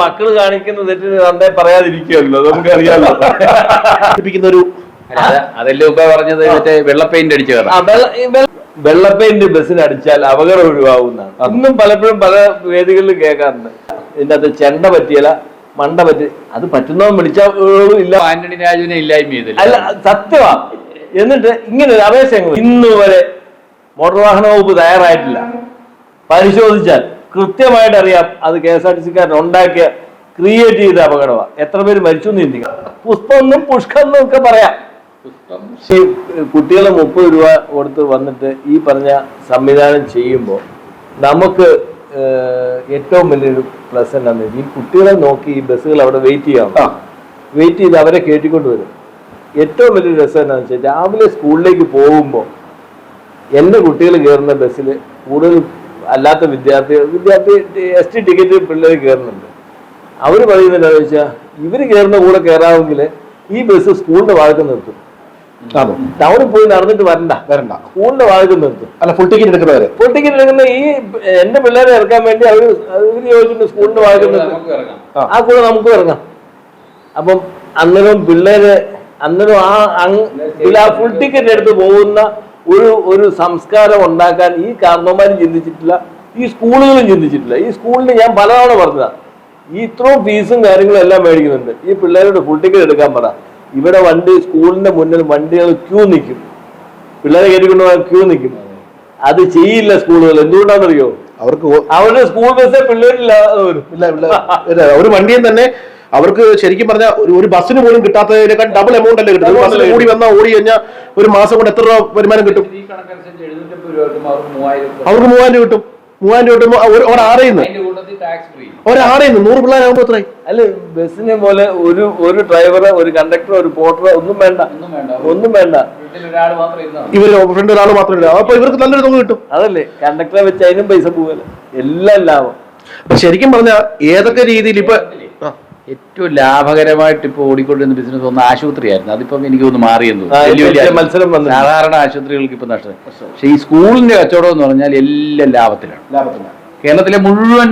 മക്കൾ കാണിക്കുന്ന തെറ്റിന് നന്നായി പറയാതിരിക്കുമല്ലോ നമുക്കറിയാലോ. അറിയാമല്ലോ ഒരു അത് അതല്ലേ മുമ്പേ പറഞ്ഞത് മറ്റേ വെള്ള പെയിന്റ് അടിച്ചു വെള്ള- പെയിന്റ് ബസ്സിന് അടിച്ചാൽ അപകടം ഒഴിവാകുന്നതാണ് അന്നും പലപ്പോഴും പല വേദികളിലും കേൾക്കാറുണ്ട്. ഇതിന്റെ അകത്ത് ചെണ്ട പറ്റിയല മണ്ട പറ്റി അത് പറ്റുന്നവൻ വിളിച്ചാലും ഇല്ല. ആന്റണി രാജുവിനെ ഇല്ലായ്മ ചെയ്തില്ല. അല്ല സത്യമാ. എന്നിട്ട് ഇങ്ങനെ ഒരു അപേക്ഷ ഇന്നുവരെ വരെ. മോട്ടോർ വാഹന വകുപ്പ് തയ്യാറായിട്ടില്ല. പരിശോധിച്ചാൽ കൃത്യമായിട്ട് അറിയാം അത് കെ എസ് ആർ ടി സിക്കാരൻ ഉണ്ടാക്കിയ ക്രിയേറ്റ് ചെയ്ത അപകടമാണ്. എത്ര പേര് മരിച്ചു എന്ന് ചിന്തിക്കാം പുഷ്പമെന്നും പുഷ്കെന്നും ഒക്കെ പറയാം. കുട്ടികളെ മുപ്പത് രൂപ കൊടുത്ത് വന്നിട്ട് ഈ പറഞ്ഞ സംവിധാനം ചെയ്യുമ്പോൾ നമുക്ക് ഏറ്റവും വലിയൊരു പ്ലസ് എന്താണെന്ന് വെച്ചാൽ ഈ കുട്ടികളെ നോക്കി ഈ ബസ്സുകൾ അവിടെ വെയിറ്റ് ചെയ്യാം. വെയിറ്റ് ചെയ്ത് അവരെ കേട്ടിക്കൊണ്ട് വരും. ഏറ്റവും വലിയൊരു രസം എന്താണെന്ന് വെച്ചാൽ രാവിലെ സ്കൂളിലേക്ക് പോകുമ്പോൾ എന്റെ കുട്ടികൾ കയറുന്ന ബസ്സിൽ കൂടുതൽ അല്ലാത്ത വിദ്യാർത്ഥികൾ വിദ്യാർത്ഥി എസ് ടി ടിക്കറ്റ് പിള്ളേർ കയറുന്നുണ്ട് അവർ പറയുന്നത് എന്താ വെച്ചാൽ ഇവർ കയറുന്ന കൂടെ കയറാമെങ്കിൽ ഈ ബസ് സ്കൂളിന്റെ ഭാഗത്ത് നിർത്തും. ടൗണിൽ പോയി നടന്നിട്ട് വരണ്ട. വരണ്ട. സ്കൂളിന്റെ ഭാഗത്ത് നിർത്തും. അല്ല ഫുൾ ടിക്കറ്റ് എടുക്കുന്നവര് ഫുൾ ടിക്കറ്റ് എടുക്കുന്ന ഈ എന്റെ പിള്ളേരെ ഇറക്കാൻ വേണ്ടി അവർ അവർ ചോദിച്ചിട്ട് സ്കൂളിന്റെ ഭാഗത്ത് നിർത്തും. ആ. കൂടെ നമുക്ക് ഇറങ്ങാം. അപ്പം അന്നേരം പിള്ളേര് അന്നേരം ആ ഫുൾ ടിക്കറ്റ് എടുത്ത് പോകുന്ന ഒരു ഒരു സംസ്കാരം ഉണ്ടാക്കാൻ ഈ കാരണവന്മാരും ചിന്തിച്ചിട്ടില്ല ഈ സ്കൂളുകളും ചിന്തിച്ചിട്ടില്ല. ഈ സ്കൂളിന് ഞാൻ പലതവണ പറഞ്ഞതാണ് ഈ ഇത്രയും ഫീസും കാര്യങ്ങളും എല്ലാം മേടിക്കുന്നുണ്ട്. ഈ പിള്ളേരോട് ഫുൾ ടിക്കറ്റ് എടുക്കാൻ പറ. ഇവിടെ വണ്ടി സ്കൂളിന്റെ മുന്നിൽ വണ്ടികൾ ക്യൂ നിൽക്കും. പിള്ളേരെ കയറ്റിക്കൊണ്ട് പോകാൻ ക്യൂ നിൽക്കും. അത് ചെയ്യില്ല സ്കൂളുകൾ. എന്തുകൊണ്ടാണെന്നറിയോ? അവർക്ക് അവരുടെ സ്കൂൾ ബസ്സേ പിള്ളേരില്ല ഒരു വണ്ടിയും തന്നെ അവർക്ക് ശരിക്കും പറഞ്ഞാൽ ഒരു ബസ്സിന് പോലും കിട്ടാത്തതിനേക്കാൾ ഡബിൾ എമൗണ്ട് അല്ലേ കിട്ടും ബസ്സിൽ ബസ്സിന് കൂടി വന്നാൽ ഓടി കഴിഞ്ഞാൽ ഒരു മാസം കൊണ്ട് എത്ര രൂപ വരുമാനം കിട്ടും? അവർക്ക് മൂവായിരം കിട്ടും. മൂവായിരം രൂപ കിട്ടുമ്പോൾ ഒരു ഒരാറേന്ന് ഒരാറേന്ന് നൂറ് പിള്ളേരാകുമ്പോൾ എത്രയായി? അല്ല ബസ്സിനെ പോലെ ഒരു ഒരു ഡ്രൈവർ ഒരു കണ്ടക്ടർ ഒരു പോർട്ടർ ഒന്നും വേണ്ട. ഒന്നും വേണ്ട. ഒന്നും വേണ്ട. വീട്ടിൽ ഒരാൾ മാത്രം ഇരുന്നാൽ ഇവർ ഫ്രണ്ട് ഒരാൾ മാത്രമേ ഉള്ളൂ അപ്പൊ ഇവർക്ക് നല്ലൊരു തുക കിട്ടും. അതല്ലേ കണ്ടക്ടറെ വെച്ച് അതിനും പൈസ പോകല്ലേ എല്ലാം ലാഭം. അപ്പൊ ശരിക്കും പറഞ്ഞ ഏതൊക്കെ രീതിയിൽ ഇപ്പൊ ഏറ്റവും ലാഭകരമായിട്ട് ഇപ്പൊ ഓടിക്കൊണ്ടിരുന്ന ബിസിനസ് ഒന്ന് ആശുപത്രിയായിരുന്നു. അതിപ്പം എനിക്ക് ഒന്ന് മാറിയെന്ന് മത്സരം വന്നു. സാധാരണ ആശുപത്രികൾക്ക് ഇപ്പൊ നഷ്ടം. പക്ഷെ ഈ സ്കൂളിന്റെ കച്ചവടം എന്ന് പറഞ്ഞാൽ എല്ലാം ലാഭത്തിലാണ്. കേരളത്തിലെ മുഴുവൻ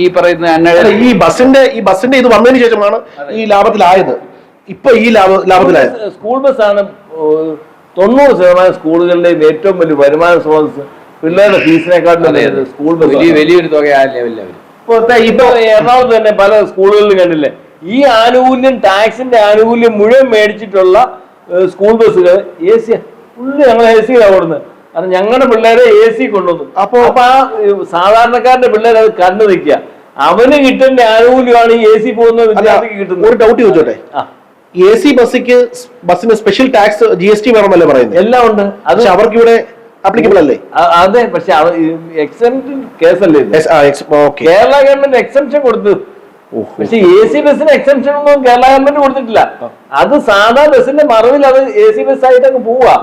ഈ പറയുന്ന ഈ ബസിന്റെ ഈ ബസിന്റെ ഇത് വന്നതിന് ശേഷമാണ് ഈ ലാഭത്തിലായത്. ഇപ്പൊ ഈ ലാഭ ലാഭത്തിലായത്. സ്കൂൾ ബസ്സാണ് ആണ് തൊണ്ണൂറ് ശതമാനം സ്കൂളുകളിലെയും ഏറ്റവും വലിയ വരുമാന സ്രോതസ് പിള്ളേരുടെ ഫീസിനെക്കാട്ടിലും സ്കൂൾ ബസ് വലിയ വലിയൊരു തുക ആ ലെവലിൽ അവർ ഇപ്പൊ എറണാകുളത്ത് തന്നെ പല സ്കൂളുകളിലും കണ്ടില്ലേ? ഈ ആനുകൂല്യം ടാക്സിന്റെ ആനുകൂല്യം മുഴുവൻ മേടിച്ചിട്ടുള്ള സ്കൂൾ ബസ്സുകൾ എ സി ഫുള്ള് ഞങ്ങൾ എ സിയിലാണ് ഓടുന്നത്. കാരണം ഞങ്ങളുടെ പിള്ളേരെ എ സി കൊണ്ടുവന്നു. അപ്പൊ അപ്പൊ ആ സാധാരണക്കാരന്റെ പിള്ളേരെ അത് കണ്ടു നിൽക്കുക. അവന് കിട്ടുന്ന ആനുകൂല്യമാണ് ഈ എ സി പോകുന്ന വിദ്യാർത്ഥിക്ക് കിട്ടുന്നത്. ഒരു ഡൗട്ട് ചോദിച്ചോട്ടെ? എ സി ബസ്സിക്ക് ബസ്സിന് special tax G S T വേണമെന്നല്ലേ പറയുന്നത്? എല്ലാം ഉണ്ട്. അത് അവർക്ക് ഇവിടെ ആപ്ലിക്കബിൾ അല്ലേ? അതെ പക്ഷെ എക്സംഷൻ കേസല്ലേ ഇത്? ഓക്കെ കേരള ഗവൺമെന്റ് എക്സംഷൻ കൊടുത്തു. പക്ഷെ എ സി ബസ്സിന് എക്സംഷൻ ഒന്നും കേരള ഗവൺമെന്റ് കൊടുത്തിട്ടില്ല. അത് സാധാ ബസ്സിന്റെ മറവിൽ അത് എ സി ബസ് ആയിട്ട് അങ്ങ് പോവാ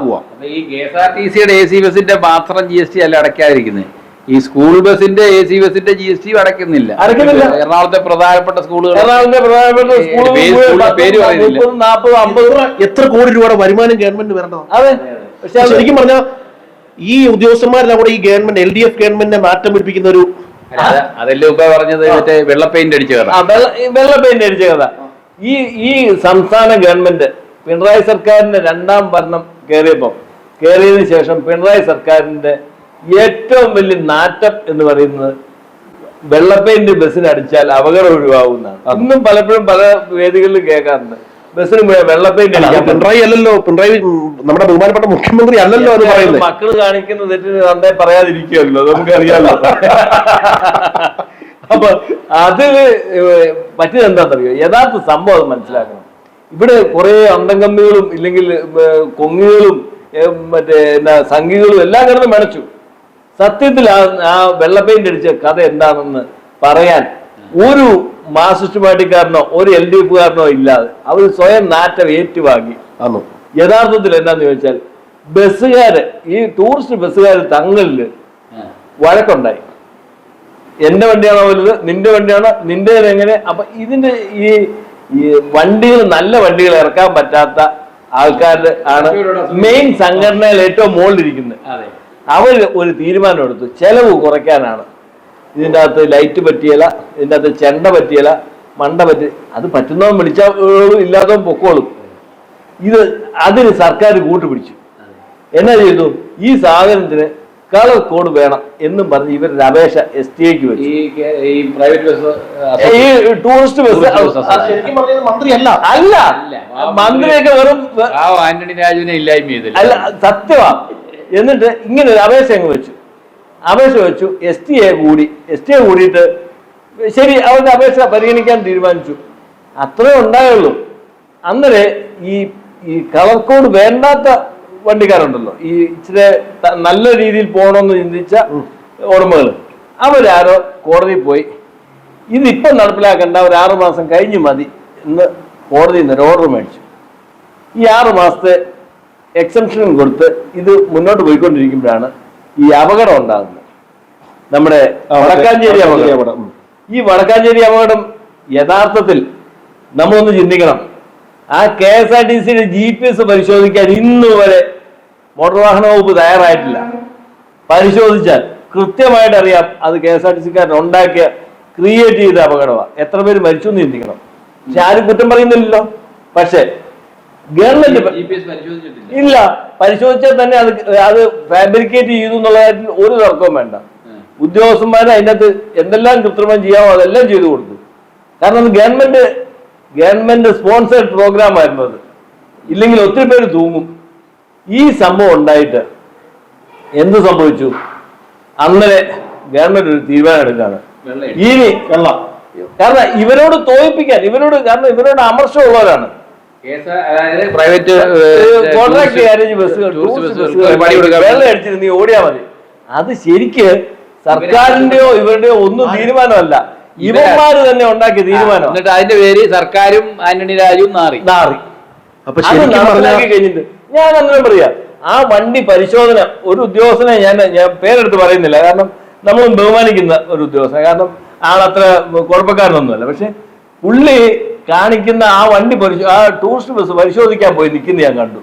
ഈ കെ എസ് ആർ ടി സിയുടെ എ സി ബസിന്റെ മാത്രം ജി എസ് ടി അല്ല അടയ്ക്കാതിരിക്കുന്നത് ഈ സ്കൂൾ ബസിന്റെ എ സി ബസിന്റെ ജി എസ് ടി അടയ്ക്കുന്നില്ല. അടയ്ക്കുന്നില്ല. എറാണത്തെ പ്രധാനപ്പെട്ട സ്കൂളുകൾ. എറണാകുളത്തെ പ്രധാനപ്പെട്ട. മുപ്പതും നാൽപ്പതും അമ്പതും എത്ര കോടി രൂപയുടെ വരുമാനം ഗവൺമെന്റ് വരേണ്ടതാണ്? അതെ. പക്ഷെ ശരിക്കും പറഞ്ഞാൽ ഈ ഉദ്യോഗസ്ഥന്മാരെല്ലാം കൂടെ ഈ ഗവൺമെന്റ് എൽ ഡി എഫ് ഗവൺമെന്റിനെ മാറ്റം പിടിപ്പിക്കുന്ന ഒരു അതല്ലേ ഉപ പറഞ്ഞത്? മറ്റേ വെള്ള പെയിന്റ് അടിച്ച കഥ വെള്ള വെള്ള പെയിന്റ് അടിച്ച കഥ ഈ ഈ സംസ്ഥാന ഗവൺമെന്റ് പിണറായി സർക്കാരിന്റെ രണ്ടാം ഭരണം കയറിയപ്പോൾ കയറിയതിനു ശേഷം പിണറായി സർക്കാരിന്റെ ഏറ്റവും വലിയ നാറ്റം എന്ന് പറയുന്നത് വെള്ള പെയിന്റ് ബസ്സിന് അടിച്ചാൽ അപകടം ഒഴിവാകുന്നതാണ് ഇന്നും പലപ്പോഴും പല വേദികളിലും കേൾക്കാറുണ്ട്. ബസ്സിന് മുഴുവൻ വെള്ള പെയിന്റ് അത് അടിക്കാൻ പിണറായി അല്ലല്ലോ. പിണറായി നമ്മുടെ ബഹുമാനപ്പെട്ട മുഖ്യമന്ത്രി അല്ലല്ലോ അത് പറയുന്നത്. മക്കൾ കാണിക്കുന്ന തെറ്റിന് തന്നെ പറയാതിരിക്കുമല്ലോ നമുക്കറിയാമല്ലോ അപ്പൊ അതിൽ മറ്റേത് എന്താണെന്നറിയോ? യഥാർത്ഥ സംഭവം മനസ്സിലാക്കണം. ഇവിടെ കുറെ അന്തംകമ്മികളും ഇല്ലെങ്കിൽ കൊങ്ങുകളും മറ്റേ എന്താ സംഘികളും എല്ലാം കിടന്ന് മെണച്ചു. സത്യത്തിൽ ആ ആ വെള്ളപ്പെയിന്റ് അടിച്ച കഥ എന്താണെന്ന് പറയാൻ ഒരു മാർസിസ്റ്റ് പാർട്ടിക്കാരനോ ഒരു എൽ ഡി എഫുകാരനോ ഇല്ലാതെ അവർ സ്വയം നാറ്റം ഏറ്റുവാങ്ങി. യഥാർത്ഥത്തിൽ എന്താന്ന് ചോദിച്ചാൽ ബസ്സുകാര് ഈ ടൂറിസ്റ്റ് ബസ്സുകാർ തങ്ങളിൽ വഴക്കുണ്ടായി. എന്റെ വണ്ടിയാണോ വലുത് നിന്റെ വണ്ടിയാണോ നിന്റെ എങ്ങനെ? അപ്പൊ ഇതിന്റെ ഈ വണ്ടികൾ നല്ല വണ്ടികൾ ഇറക്കാൻ പറ്റാത്ത ആൾക്കാരുടെ ആണ് മെയിൻ സംഘടനയിൽ ഏറ്റവും മുകളിലിരിക്കുന്നത് അതെ. അവർ ഒരു തീരുമാനം എടുത്തു ചെലവ് കുറയ്ക്കാനാണ്. ഇതിന്റെ അകത്ത് ലൈറ്റ് പറ്റിയല ഇതിന്റെ അകത്ത് ചെണ്ട പറ്റിയല മണ്ട പറ്റി അത് പറ്റുന്നവൻ വിളിച്ചോളും ഇല്ലാത്തവൻ പൊക്കോളും. ഇത് അതിന് സർക്കാർ കൂട്ടുപിടിച്ചു. എന്നാ ചെയ്തു? ഈ സാധനത്തിന് കളർ കോഡ് വേണം എന്നും പറഞ്ഞ് ഇവരുടെ അപേക്ഷ എസ് ടി ഐക്ക് വെച്ചു. ഈ പ്രൈവറ്റ് ബസ് ഈ ടൂറിസ്റ്റ് ബസ് മന്ത്രിയല്ല. അല്ല. മന്ത്രിയൊക്കെ വെറും ആന്റണി രാജുവിനെ ഇല്ലായ്മ അല്ല സത്യമാ എന്നിട്ട് ഇങ്ങനെ ഒരു അപേക്ഷ അങ്ങ് വെച്ചു. അപേക്ഷ വെച്ചു. എസ് ടി എ കൂടി. എസ് ടി എ കൂടിയിട്ട് ശരി അവരുടെ അപേക്ഷ പരിഗണിക്കാൻ തീരുമാനിച്ചു. അത്രേ ഉണ്ടായുള്ളൂ. അന്നേരെ ഈ ഈ കളർ കോഡ് വേണ്ടാത്ത വണ്ടിക്കാരുണ്ടല്ലോ. ഈ ഇച്ചിരി നല്ല രീതിയിൽ പോകണമെന്ന് ചിന്തിച്ച ഓർമ്മകൾ അവരാരോ കോടതിയിൽ പോയി. ഇതിപ്പം നടപ്പിലാക്കേണ്ട ഒരു ആറു മാസം കഴിഞ്ഞ് മതി എന്ന് കോടതിയിൽ നിന്ന് ഒരു ഓർഡർ മേടിച്ചു. ഈ ആറു മാസത്തെ എക്സംഷനും കൊടുത്ത് ഇത് മുന്നോട്ട് പോയിക്കൊണ്ടിരിക്കുമ്പോഴാണ് ഈ അപകടം ഉണ്ടാകുന്നത്. നമ്മുടെ വടക്കാഞ്ചേരി അപകടം. ഈ വടക്കാഞ്ചേരി അപകടം യഥാർത്ഥത്തിൽ നമ്മളൊന്ന് ചിന്തിക്കണം. ആ കെ എസ് ആർ ടി സിയുടെ ജി പി എസ് പരിശോധിക്കാൻ ഇന്ന് വരെ മോട്ടോർ വാഹന വകുപ്പ് തയ്യാറായിട്ടില്ല. പരിശോധിച്ചാൽ കൃത്യമായിട്ട് അറിയാം അത് കെ എസ് ആർ ടി സിക്കാരൻ ഉണ്ടാക്കിയ ക്രിയേറ്റ് ചെയ്ത അപകടമാണ്. എത്ര പേര് മരിച്ചു എന്ന് ചിന്തിക്കണം. പക്ഷെ ആരും കുറ്റം പറയുന്നില്ലല്ലോ. പക്ഷേ ഗവൺമെന്റ് ഇല്ല പരിശോധിച്ചാൽ തന്നെ അത് അത് ഫാബ്രിക്കേറ്റ് ചെയ്തു എന്നുള്ള കാര്യത്തിൽ ഒരു തർക്കവും വേണ്ട. ഉദ്യോഗസ്ഥന്മാർ ഉദ്യോഗസ്ഥന്മാർ അതിനകത്ത് എന്തെല്ലാം കൃത്രിമം ചെയ്യാമോ അതെല്ലാം ചെയ്തു കൊടുത്തു. കാരണം അത് ഗവൺമെന്റ് ഗവൺമെന്റ് സ്പോൺസേഡ് പ്രോഗ്രാം ആയിരുന്നു അത്. ഇല്ലെങ്കിൽ ഒത്തിരി പേര് തൂങ്ങും. ഈ സംഭവം ഉണ്ടായിട്ട് എന്ത് സംഭവിച്ചു? അന്നലെ ഗവൺമെന്റ് ഒരു തീരുമാനം എടുക്കാണ്. ഇനി കാരണം ഇവരോട് തോൽപ്പിക്കാൻ ഇവരോട് കാരണം ഇവരോട് അമർഷമുള്ളവരാണ്. അതായത് പ്രൈവറ്റ് കോൺട്രാക്ട് ബസ്സുകൾ വെള്ളം അടിച്ചിട്ട് നീ ഓടിയാ മതി. അത് ശരിക്ക് സർക്കാരിന്റെയോ ഇവരുടെയോ ഒന്നും തീരുമാനമല്ല. ഇവന്മാര് തന്നെ ഉണ്ടാക്കിയ തീരുമാനം എന്നിട്ട് അതിന്റെ പേര് സർക്കാരും ആന്റണി രാജുവും നാറി. നാറി. കഴിഞ്ഞിട്ട്. ഞാൻ അങ്ങനെ പറയാ ആ വണ്ടി പരിശോധന ഒരു ഉദ്യോഗസ്ഥനെ ഞാൻ ഞാൻ പേരെടുത്ത് പറയുന്നില്ല. കാരണം നമ്മൾ ബഹുമാനിക്കുന്ന ഒരു ഉദ്യോഗസ്ഥന. കാരണം ആളത്ര കുഴപ്പക്കാരനൊന്നുമല്ല. പക്ഷെ പുള്ളി കാണിക്കുന്ന ആ വണ്ടി പരിശോ ആ ടൂറിസ്റ്റ് ബസ് പരിശോധിക്കാൻ പോയി നിൽക്കുന്ന ഞാൻ കണ്ടു.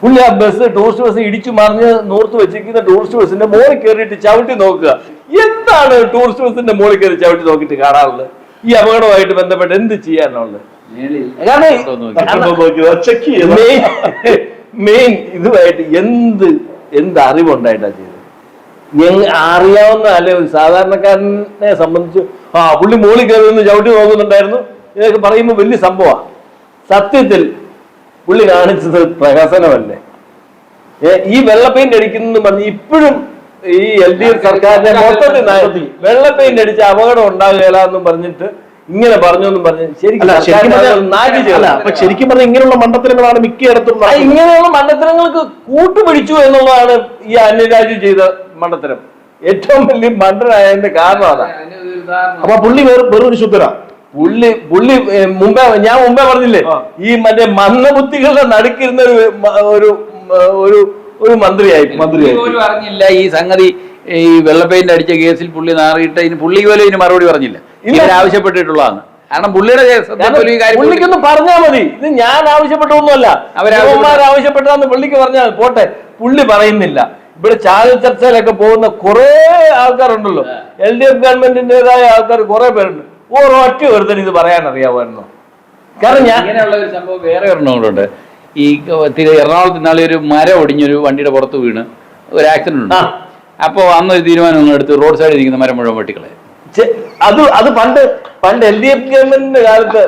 പുള്ളി ആ ബസ് ടൂറിസ്റ്റ് ബസ് ഇടിച്ചു മറിഞ്ഞ് നൂർത്ത് വെച്ചിരിക്കുന്ന ടൂറിസ്റ്റ് ബസ്സിന്റെ മോളിൽ കയറിയിട്ട് ചവിട്ടി നോക്കുക. എന്താണ് ടൂറിസ്റ്റ് ബസ്സിന്റെ മോളിൽ കയറി ചവിട്ടി നോക്കിയിട്ട് കാണാറുള്ളത്? ഈ അപകടവുമായിട്ട് ബന്ധപ്പെട്ട് എന്ത് ചെയ്യാനുള്ളത്? മെയിൻ മെയിൻ ഇതുമായിട്ട് എന്ത് എന്ത് അറിവുണ്ടായിട്ടാ ചെയ്തത്? ഞങ്ങൾ അറിയാവുന്ന അല്ലെ ഒരു സാധാരണക്കാരനെ സംബന്ധിച്ച് ആ പുള്ളി മോളിൽ കയറി നിന്ന് ചവിട്ടി നോക്കുന്നുണ്ടായിരുന്നു. ഇതൊക്കെ പറയുമ്പോൾ വലിയ സംഭവമാണ് സത്യത്തിൽ പുള്ളി കാണിച്ചത് പ്രഹസനമല്ലേ? ഏ, ഈ വെള്ള പെയിന്റ് അടിക്കുന്നു പറഞ്ഞ് ഇപ്പോഴും ഈ എൽ ഡി എഫ് സർക്കാരിനെ മൊത്തത്തിൽ വെള്ള പെയിന്റ് അടിച്ച അപകടം ഉണ്ടാകുകയില്ല എന്നും പറഞ്ഞിട്ട് ഇങ്ങനെ പറഞ്ഞു എന്നും പറഞ്ഞു ശരിക്കും അല്ല ശരിക്കും പറഞ്ഞ ഇങ്ങനെയുള്ള മണ്ടത്തരങ്ങളാണ് മിക്കയിടത്തും. ഇങ്ങനെയുള്ള മണ്ടത്തരങ്ങൾക്ക് കൂട്ടുപിടിച്ചു എന്നുള്ളതാണ് ഈ അന്യരാജ്യം ചെയ്ത മണ്ഡത്തരം ഏറ്റവും വലിയ മണ്ഡലായതിന്റെ കാരണം അതാ. അതിന് ഒരു ഉദാഹരണം. അപ്പൊ പുള്ളി വേറെ വെറും ഒരു ശുദ്ധരാ. പുള്ളി പുള്ളി മുമ്പേ ഞാൻ മുമ്പേ പറഞ്ഞില്ലേ? ഈ മറ്റേ മന്ദബുദ്ധികളുടെ നടുക്കിരുന്ന ഒരു ഒരു ഒരു മന്ത്രിയായി മന്ത്രിയായി. പറഞ്ഞില്ല അറിഞ്ഞില്ല ഈ സംഗതി ഈ വെള്ളപ്പെയിന്റ് അടിച്ച കേസിൽ പുള്ളി നാറിയിട്ട് ഇനി പുള്ളി പോലും ഇതിന് മറുപടി പറഞ്ഞില്ല. ഇവർ ആവശ്യപ്പെട്ടിട്ടുള്ളതാണ്. കാരണം പുള്ളിയുടെ പുള്ളിക്കൊന്ന് പറഞ്ഞാൽ മതി. ഇത് ഞാൻ ആവശ്യപ്പെട്ടൊന്നുമല്ല ആവശ്യപ്പെട്ടതാന്ന് ആവശ്യപ്പെട്ടതെന്ന് പുള്ളിക്ക് പറഞ്ഞാൽ പോട്ടെ. പുള്ളി പറയുന്നില്ല. ഇവിടെ ചാനൽ ചർച്ചയിലൊക്കെ പോകുന്ന കുറെ ആൾക്കാരുണ്ടല്ലോ. എൽ ഡി എഫ് ഗവൺമെന്റിന്റേതായ ആൾക്കാർ കുറെ പേരുണ്ട്. ഒരൊറ്റ ഒരുത്തൻ ഇത് പറയാൻ അറിയാമായിരുന്നു കാരണം ഞാൻ ഇങ്ങനെയുള്ള ഒരു സംഭവം വേറെ ഒരെണ്ണം കൂടെ ഈ എറണാകുളത്ത് ഇന്നാളെ ഒരു മരം ഒടിഞ്ഞൊരു വണ്ടിയുടെ പുറത്ത് വീണ് ഒരു ആക്സിഡന്റ് ഉണ്ട്. അപ്പോൾ അന്ന് ഒരു തീരുമാനം ഒന്നും എടുത്ത് റോഡ് സൈഡിൽ ഇരിക്കുന്ന മരം മുഴുവൻ വെട്ടിക്കളെ അത് അത് പണ്ട് പണ്ട് എൽ ഡി എഫ് ഗവൺമെന്റിന്റെ കാലത്ത്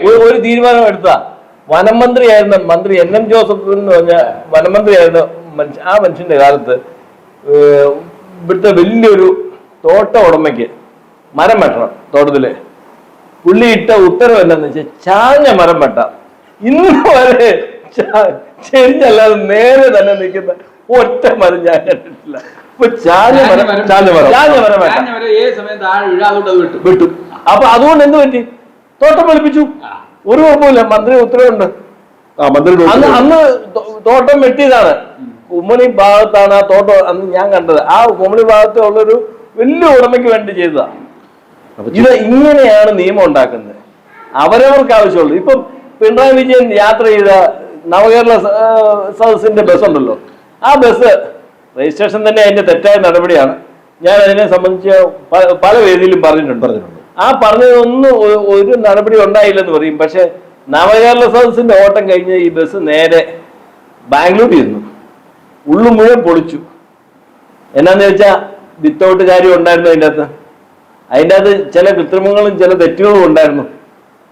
ഒരു- ഒരു തീരുമാനം എടുത്ത വനം മന്ത്രിയായിരുന്ന മന്ത്രി എൻ എം ജോസഫ് എന്ന് പറഞ്ഞ വനമന്ത്രിയായിരുന്ന മനുഷ്യ ആ മനുഷ്യന്റെ കാലത്ത് ഇവിടുത്തെ വലിയൊരു തോട്ട ഉടമയ്ക്ക് മരം വെട്ടണം തോട്ടത്തിൽ. പുള്ളി ഇട്ട ഉത്തരവ് എന്താന്ന് വെച്ചാൽ ചാഞ്ഞ മരം വെട്ടാം. ഇന്ന് വരെ ചെരിഞ്ഞല്ലാതെ നേരെ തന്നെ നിൽക്കുന്ന ഒറ്റ മരം ഞാൻ കണ്ടിട്ടില്ല. ചാഞ്ഞ മരം ചാഞ്ഞ മരം. ചാഞ്ഞ മരം വെട്ടാം. അപ്പൊ അതുകൊണ്ട് എന്ത് പറ്റി? തോട്ടം വെളുപ്പിച്ചു. ഒരു കുഴപ്പമില്ല മന്ത്രി ഉത്തരവുണ്ട്. അന്ന് അന്ന് തോട്ടം വെട്ടിയതാണ്. കുമ്മണി ഭാഗത്താണ് ആ തോട്ടം അന്ന് ഞാൻ കണ്ടത്. ആ കുമ്മണി ഭാഗത്തുള്ളൊരു വലിയ ഉടമയ്ക്ക് വേണ്ടി ചെയ്തതാ. അപ്പൊ ഇത് ഇങ്ങനെയാണ് നിയമം ഉണ്ടാക്കുന്നത്. അവരവർക്ക് ആവശ്യമുള്ളൂ. ഇപ്പം പിണറായി വിജയൻ യാത്ര ചെയ്ത നവകേരള സദസ്സിന്റെ ബസ് ഉണ്ടല്ലോ. ആ ബസ് രജിസ്ട്രേഷൻ തന്നെ അതിന്റെ തെറ്റായ നടപടിയാണ്. ഞാൻ അതിനെ സംബന്ധിച്ച് പല വേദിയിലും പറഞ്ഞിട്ടുണ്ട്. പറഞ്ഞിട്ടുണ്ട്. ആ പറഞ്ഞതൊന്നും ഒരു നടപടി ഉണ്ടായില്ലെന്ന് പറയും. പക്ഷെ നവകേരള സദസ്സിന്റെ ഓട്ടം കഴിഞ്ഞ് ഈ ബസ് നേരെ ബാംഗ്ലൂർ ചെന്നു. ഉള്ളു മുഴുവൻ പൊളിച്ചു. എന്നാന്ന് വെച്ചാൽ വിത്തൗട്ട് കാര്യം ഉണ്ടായിരുന്നു അതിന്റെ അകത്ത്? അതിന്റെ അത് ചില കൃത്രിമങ്ങളും ചില തെറ്റുകളും ഉണ്ടായിരുന്നു.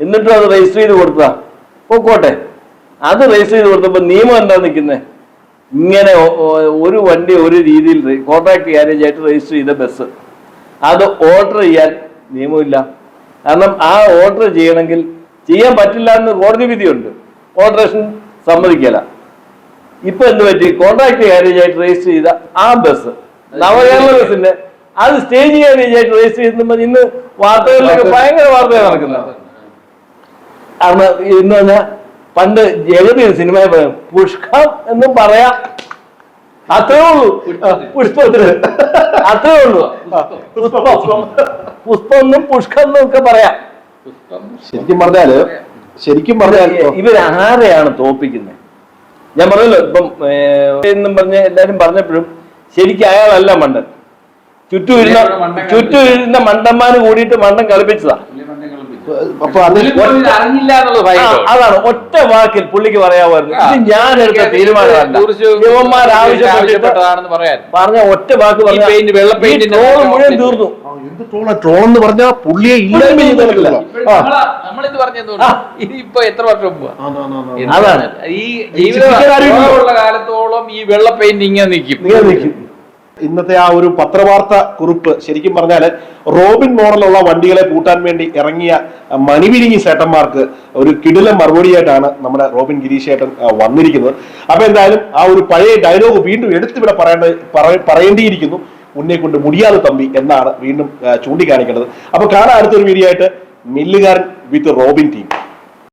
എന്നിട്ടും അത് രജിസ്റ്റർ ചെയ്ത് കൊടുത്തതാ. പൊക്കോട്ടെ. അത് രജിസ്റ്റർ ചെയ്ത് കൊടുത്തപ്പോൾ നിയമം എന്താ നിൽക്കുന്നത് ഇങ്ങനെ ഒരു വണ്ടി ഒരു രീതിയിൽ കോൺട്രാക്ട് ക്യാരേജ് ആയിട്ട് രജിസ്റ്റർ ചെയ്ത ബസ്. അത് ഓർഡർ ചെയ്യാൻ നിയമമില്ല. കാരണം ആ ഓർഡർ ചെയ്യണമെങ്കിൽ ചെയ്യാൻ പറ്റില്ല എന്ന് കോടതി വിധിയുണ്ട്. ഓർഡറേഷൻ സമ്മതിക്കല. ഇപ്പൊ എന്ത് പറ്റി? കോൺട്രാക്ട് ക്യാരേജ് ആയിട്ട് രജിസ്റ്റർ ചെയ്ത ആ ബസ്. നവകേരള ബസിന്റെ അത് സ്റ്റേജ് കയറി ആയിട്ട് രജിസ്റ്റർ ചെയ്യുമ്പോൾ ഇന്ന് വാർത്തകളിലൊക്കെ ഭയങ്കര വാർത്തയാണ് നടക്കുന്നത്. കാരണം എന്ന് പറഞ്ഞാൽ പണ്ട് ജഗതി സിനിമ പുഷ്കം എന്നും പറയാം. അത്രേ ഉള്ളൂ. പുഷ്പത്തിന്. അത്രേ ഉള്ളൂ. പുഷ്പം. പുഷ്പം എന്നും പുഷ്കം എന്നും ഒക്കെ പറയാം. ശരിക്കും പറഞ്ഞാൽ ശരിക്കും പറഞ്ഞാൽ ഇവരാരെയാണ് തോപ്പിക്കുന്നത് ഞാൻ പറഞ്ഞല്ലോ ഇപ്പം എന്നും പറഞ്ഞ് എല്ലാരും പറഞ്ഞപ്പോഴും ശരിക്കും അയാളല്ല മണ്ടൻ. ചുറ്റും ഇരുന്ന ചുറ്റും ഇരുന്ന മണ്ടന്മാര് കൂടിയിട്ട് മണ്ടം കളിപ്പിച്ചതാ അപ്പൊ അത് അതാണ് ഒറ്റ വാക്കിൽ പുള്ളിക്ക് പറയാമായിരുന്നു. ഇത് ഞാൻ എടുത്ത തീരുമാനമല്ല യുവന്മാർ ആവശ്യപ്പെട്ടിട്ട് ആവശ്യപ്പെട്ടതാണെന്ന് പറയാൻ. പറഞ്ഞ ഒറ്റ വാക്ക് പറഞ്ഞു വെള്ള പെയിന്റ് മുഴുവൻ. തീർന്നു. എന്ത് പറഞ്ഞ ട്രോൾ എന്ന് പറഞ്ഞാൽ പുള്ളിയെ ഇല്ലായ്മ. നമ്മളിത് ഇനിയിപ്പോ എത്ര വർഷം മുമ്പ് അതാണ്. ഈ ജീവിതം ചിന്തിക്കാൻ കാലത്തോളം ഈ വെള്ള പെയിന്റ് ഇങ്ങനെ നിൽക്കും. ഇങ്ങനെ നിൽക്കും. ഇന്നത്തെ ആ ഒരു പത്രവാർത്ത കുറിപ്പ് ശരിക്കും പറഞ്ഞാൽ റോബിൻ മോഡലുള്ള വണ്ടികളെ പൂട്ടാൻ വേണ്ടി ഇറങ്ങിയ മണിവിരിങ്ങി ചേട്ടന്മാർക്ക് ഒരു കിടില മറുപടിയായിട്ടാണ് നമ്മുടെ റോബിൻ ഗിരീഷ് ചേട്ടൻ അഹ്, വന്നിരിക്കുന്നത്. അപ്പൊ എന്തായാലും ആ ഒരു പഴയ ഡയലോഗ് വീണ്ടും എടുത്തിവിടെ പറയേണ്ട പറ- പറയേണ്ടിയിരിക്കുന്നു. ഉന്നെ കൊണ്ട് മുടിയാതെ തമ്പി എന്നാണ് വീണ്ടും ചൂണ്ടിക്കാണിക്കേണ്ടത്. അപ്പൊ കാണാൻ അടുത്തൊരു വീഡിയോ ആയിട്ട് മില്ലുകാരൻ വിത്ത് റോബിൻ ടീം